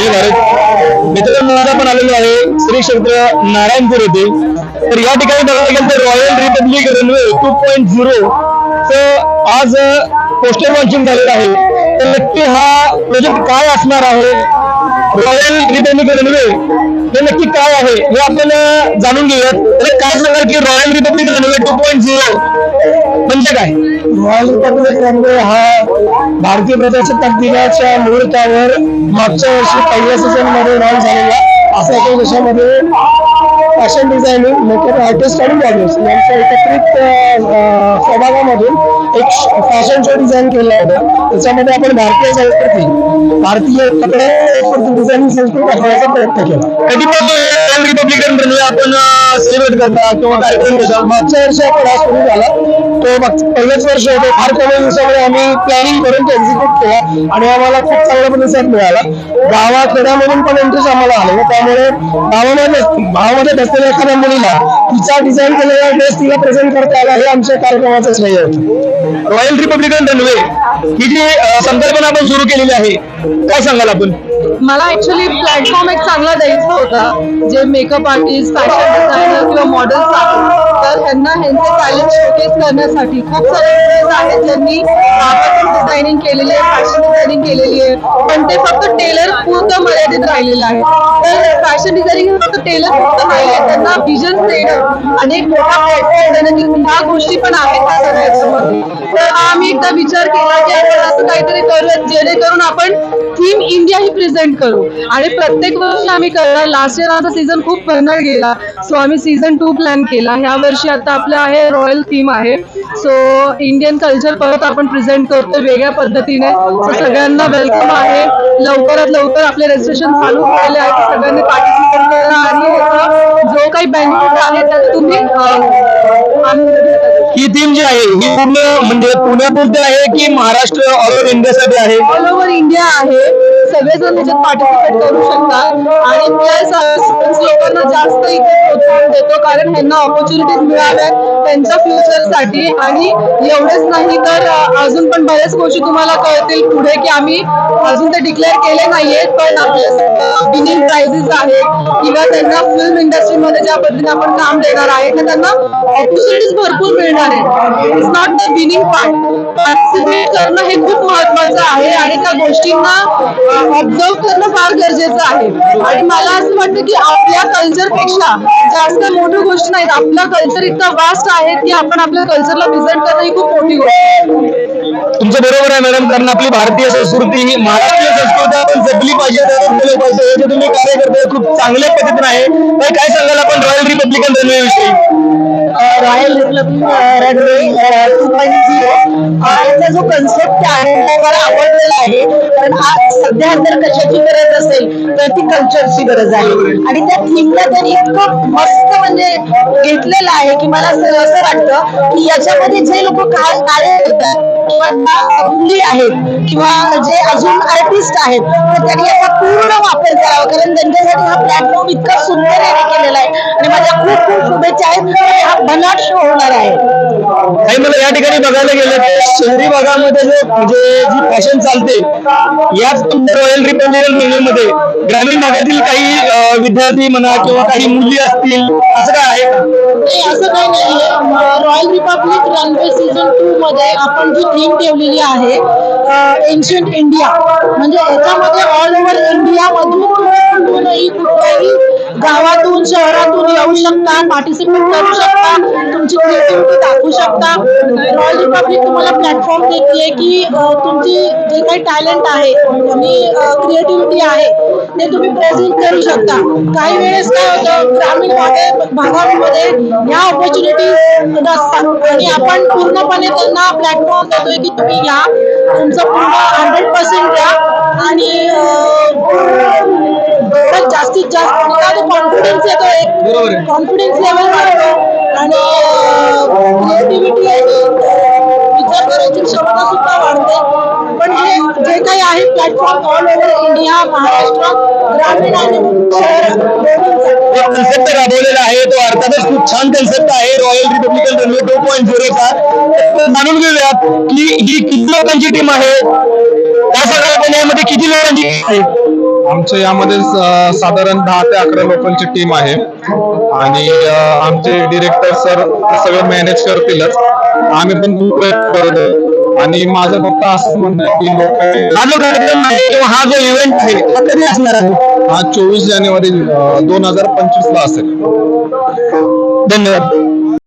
जय भारत. मित्रांनो आलेलो आहे श्री क्षेत्र नारायणपूर येथे. तर या ठिकाणी बघायला गेलं तर royal republic railway two point zero आज पोस्टर लॉन्चिंग झालेलं आहे. तर नक्की हा प्रोजेक्ट काय असणार आहे? रॉयल रिपब्लिक रेल्वे हे नक्की काय आहे? हे आपण जाणून घेऊयात. तर काय सांगाल की royal republic railway two point zero म्हणजे काय? रॉयल हा भारतीय प्रजासत्ताक दिनाच्या मुहूर्तावर मागच्या वर्षी पहिल्या सीझनमध्ये लॉन्च झालेला असा एका देशामध्ये फॅशन डिझायनिंग मेकअप आर्टिस्ट आणि मॉडेल्स यांच्या एकत्रित सहभागामधून एक फॅशन शो डिझाईन केला होता. त्याच्यामध्ये आपण भारतीय संस्कृती भारतीय कपडे डिझाईनिंग संस्कृती दाखवण्याचा प्रयत्न केला. कधीपासून रिपब्लिकन डे आपण सेलिब्रेट करता किंवा कार्यक्रम घेता. मागच्या वर्षी आपण हा सुरू झाला. तो मागचं पहिलंच वर्ष होतं. फार कमी दिवसामध्ये आम्ही प्लॅनिंग करून तो एक्झिक्यूट केला आणि आम्हाला खूप चांगला प्रतिसाद मिळाला. गावाखेड्यामधून पण इंटरेस्ट आम्हाला आलेला त्यामुळे गावामध्ये गावामध्ये बसलेल्या एखाद्या मुलीला तिचा डिझाईन केलेला ड्रेस तिला प्रेझेंट करता आला हे आमच्या कार्यक्रमाचं श्रेय होतं. रॉयल रिपब्लिकन रनवे ही जी संकल्पना आपण सुरू केलेली आहे काय सांगाल आपण? मला ऍक्च्युली प्लॅटफॉर्म एक चांगला द्यायचा होता जे मेकअप आर्टिस्ट फॅशन डिझायनर किंवा मॉडेल्स आहेत. तर ह्यांना ह्यांचे टॅलेंट शोकेस करण्यासाठी खूप सारे students आहेत. ज्यांनी डिझायनिंग केलेली आहे फॅशन डिझायनिंग केलेली आहे. पण ते फक्त टेलर पुरतं मर्यादित राहिलेलं आहे. तर फॅशन डिझायनिंग फक्त टेलर पुरतं राहिले त्यांना विजन अनेक आणि मोठा ह्या गोष्टी पण आहेत त्या तर आम्ही एकदा विचार केला की आपण असं काहीतरी करूयात जेणेकरून आपण थीम इंडिया ही प्रेझेंट करू. आणि प्रत्येक वर्षी आम्ही करणार. लास्ट इयर आमचा सीझन खूप भरणार गेला. सो आम्ही सीझन टू प्लॅन केला. ह्या वर्षी आता आपलं आहे रॉयल थीम आहे. सो इंडियन कल्चर परत आपण प्रेझेंट करतो वेगळ्या पद्धतीने. सो सगळ्यांना वेलकम आहे. लवकरात लवकर आपले रजिस्ट्रेशन चालू केले आहे. सगळ्यांनी पार्टिसिपेट करा. आणि जो काही बेनिफिट आहे तुम्ही ही थीम जी आहे ही पूर्ण म्हणजे पुण्यापुरते आहे की महाराष्ट्र ऑल ओव्हर इंडियासाठी आहे? ऑल ओव्हर इंडिया आहे. सगळेजण त्याच्यात पार्टिसिपेट करू शकतात. आणि प्लस लोकांना जास्त इथे प्लॅटफॉर्म देतो. कारण ह्यांना ऑपॉर्च्युनिटीज मिळाव्यात त्यांच्या फ्युचरसाठी आणि एवढेच नाही तर अजून पण बऱ्याच गोष्टी तुम्हाला कळतील पुढे की आम्ही अजून ते डिक्लेअर केले नाहीयेत पण आपल्या विनिंग प्राइजेस आहेत. किंवा त्यांना फिल्म इंडस्ट्रीमध्ये ज्या पद्धतीने आपण काम देणार आहे तर त्यांना ऑपॉर्च्युनिटीज भरपूर मिळणार आहेत. It's not the winning part participate करणं हे खूप महत्वाचं आहे आणि त्या गोष्टींना ऑब्झर्व करणं फार गरजेचं आहे. आणि मला असं वाटतं की आपल्या कल्चरपेक्षा जास्त मोठी गोष्ट नाहीत आपलं कल्चर इतकं वास्ट आहे की आपण आपल्या कल्चरला प्रेझेंट करणं ही खूप मोठी गोष्ट आहे. तुमचं बरोबर आहे मॅडम कारण आपली भारतीय संस्कृती ही महाराष्ट्रीय संस्कृती आपण जपली पाहिजे त्यावर पाहिजे हे जे तुम्ही कार्य करताय खूप चांगल्या पद्धतीने आहे. तर काय सांगाल आपण रॉयल रिपब्लिकन रेल्वे विषयी रॉयल रिपब्लिक जो कन्सेप्ट आहे तो मला आवडलेला आहे. कारण आज सध्या जर कशाची गरज असेल तर ती कल्चरची गरज आहे. आणि त्या थीमला त्यांनी इतकं मस्त म्हणजे घेतलेलं आहे की मला असं असं वाटतं की याच्यामध्ये जे लोक कार्य करतात लोकांना मुली आहेत किंवा जे अजून आर्टिस्ट आहेत तर त्यांनी याचा पूर्ण वापर करावा. कारण त्यांच्यासाठी हा प्लॅटफॉर्म इतका सुंदर याने केलेला आहे. आणि माझ्या खूप खूप शुभेच्छा आहेत. हा बनाट शो होणार आहे. काही मला या ठिकाणी बघायला गेलं तर शहरी भागामध्ये जे म्हणजे जी फॅशन चालते याच रॉयल रिपब्लिकन रेल्वेमध्ये ग्रामीण भागातील काही विद्यार्थी म्हणा किंवा काही मुली असतील असं काय आहे का? नाही असं काही नाहीये royal republic runway season two मध्ये आपण जी थीम ठेवलेली आहे एन्शियंट इंडिया म्हणजे याच्यामध्ये ऑल ओव्हर इंडिया मधून कुठूनही कुठल्याही गावातून शहरातून येऊ शकता पार्टिसिपेट करू शकता तुमची क्रिएटिव्हिटी दाखवू शकता. रॉयल रिपब्लिक तुम्हाला प्लॅटफॉर्म देते की तुमची जे काही टॅलेंट आहे आणि क्रिएटिव्हिटी आहे ते तुम्ही प्रेझेंट करू शकता. काही वेळेस काय होतं ग्रामीण भागा भागामध्ये ह्या ऑपॉर्च्युनिटी नसतात. आणि आपण पूर्णपणे त्यांना प्लॅटफॉर्म देतोय की तुम्ही या. तुमचं पूर्ण हंड्रेड पर्सेंट कॉन्फिडन्स येतो एक. कॉन्फिडन्स लेवल वाढतो आणि क्रिएटिव्हिटी अं, विचार करायची क्षमता सुद्धा वाढते. पण हे जे काही आहे platform all over India Maharashtra ग्रामीण आणि कन्सेप्ट राबवलेला आहे. तो अर्थातच खूप छान कन्सेप्ट आहे. Royal republican railway two point झिरोचा जाणून घेऊयात की ही किती लोकांची टीम आहे? सांगाल आपण यामध्ये किती लोकांची आहे? आमच्या यामध्ये साधारण दहा ते अकरा लोकांची टीम आहे. आणि आमचे डिरेक्टर सर सगळं मॅनेज करतीलच. आम्ही पण खूप प्रयत्न करत. आणि माझं फक्त असं म्हणणं आहे की लोक हा जो कार्यक्रम आहे किंवा हा जो इव्हेंट आहे हा कधी असणार आहे? हा चोवीस जानेवारी दोन हजार पंचवीस ला असेल. धन्यवाद.